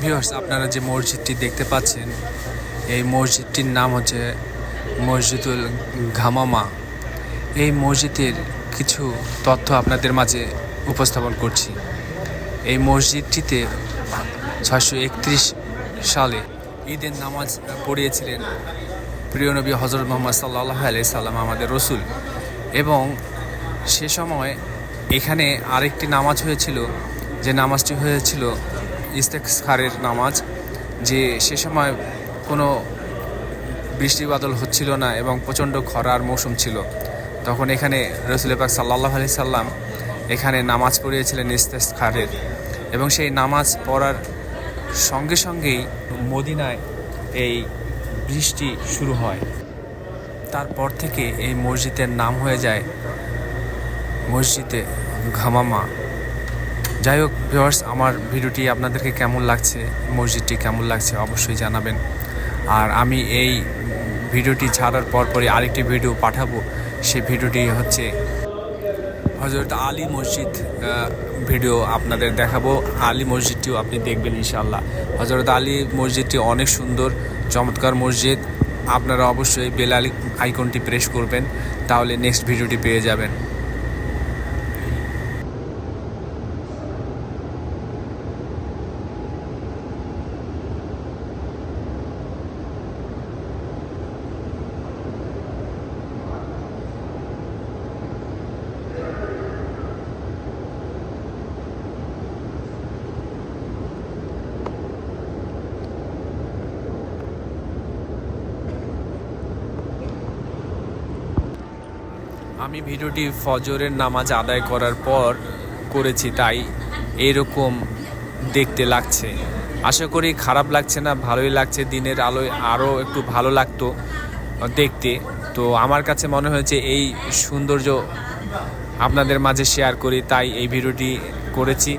Viewers আপনারা যে মসজিদটি দেখতে পাচ্ছেন, এই মসজিদটির নাম হচ্ছে মসজিদুল ঘামামা। এই মসজিদের কিছু তথ্য আপনাদের মাঝে উপস্থাপন করছি। এই মসজিদটিতে ছয়শো একত্রিশ সালে ঈদের নামাজ পড়িয়েছিলেন প্রিয় নবী হজরত মোহাম্মদ সাল্লাহ আলাই সাল্লাম, আমাদের রসুল। এবং সে সময় এখানে আরেকটি নামাজ হয়েছিল যে নামাজটি হয়েছিল ইস্তেখারের নামাজ, যে সে সময় কোনো বৃষ্টি বাদল হচ্ছিল না এবং প্রচণ্ড খরার মৌসুম ছিল। তখন এখানে রসুল পাক সাল্লাহ আলি সাল্লাম এখানে নামাজ পড়িয়েছিলেন ইস্তেখারের এবং সেই নামাজ পড়ার সঙ্গে সঙ্গেই মদিনায় এই বৃষ্টি শুরু হয়। তারপর থেকে এই মসজিদের নাম হয়ে যায় মসজিদে ঘামামা। যাই হোক ভিউয়ার্স আমার ভিডিওটি আপনাদেরকে কেমন লাগছে মসজিদটি কেমন লাগছে অবশ্যই জানাবেন। আর আমি এই ভিডিওটি ছাড়ার পরপরই আরেকটি ভিডিও পাঠাবো সেই ভিডিওটি হচ্ছে হজরত আলী মসজিদ ভিডিও আপনাদের দেখাবো। আলী মসজিদটিও আপনি দেখবেন ইনশাল্লাহ হজরত আলী মসজিদটি অনেক সুন্দর, চমৎকার মসজিদ। আপনারা অবশ্যই বেল আলী আইকনটি প্রেস করবেন, তাহলে নেক্সট ভিডিওটি পেয়ে যাবেন। আমি ভিডিওটি ফজরের নামাজ আদায় করার পর করেছি, তাই এরকম দেখতে লাগছে। আশা করি খারাপ লাগছে না, ভালোই লাগছে, দিনের আলোয় আরও একটু ভালো লাগতো দেখতে। তো আমার কাছে মনে হয়েছে এই সৌন্দর্য আপনাদের মাঝে শেয়ার করি, তাই এই ভিডিওটি করেছি।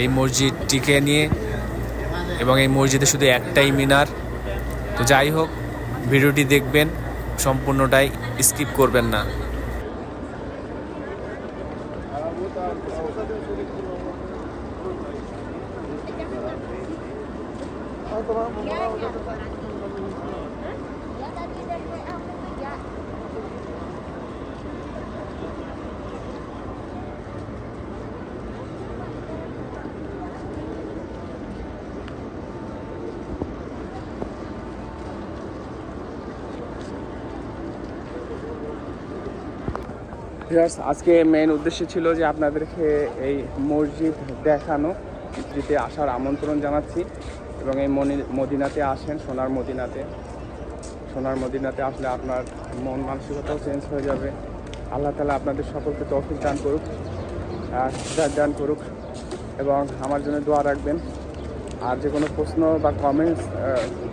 এই মসজিদটিকে নিয়ে এবং এই মসজিদে শুধু একটাই মিনার। তো যাই হোক, ভিডিওটি দেখবেন, সম্পূর্ণটাই স্কিপ করবেন না। Tamam, bunu alacağım. ভিউয়ার্স, আজকে মেন উদ্দেশ্য ছিল যে আপনাদেরকে এই মসজিদ দেখানো, মসজিদে আসার আমন্ত্রণ জানাচ্ছি এবং এই মদিনাতে আসেন, সোনার মদিনাতে। সোনার মদিনাতে আসলে আপনার মন মানসিকতাও চেঞ্জ হয়ে যাবে। আল্লাহ তালা আপনাদের সকলকে তৌফিক দান করুক, আর দান করুক এবং আমার জন্য দোয়া রাখবেন। আর যে কোনো প্রশ্ন বা কমেন্টস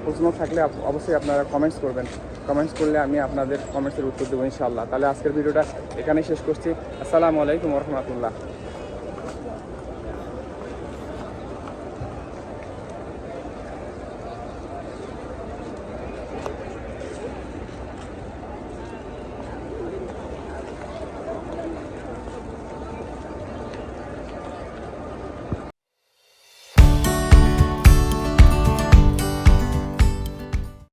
প্রশ্ন থাকলে অবশ্যই আপনারা কমেন্টস করবেন। কমেন্টস করলে আমি আপনাদের কমেন্টসের উত্তর দেবো ইনশাল্লাহ তাহলে আজকের ভিডিওটা এখানেই শেষ করছি। আসসালামু আলাইকুম রহমতুল্লাহ।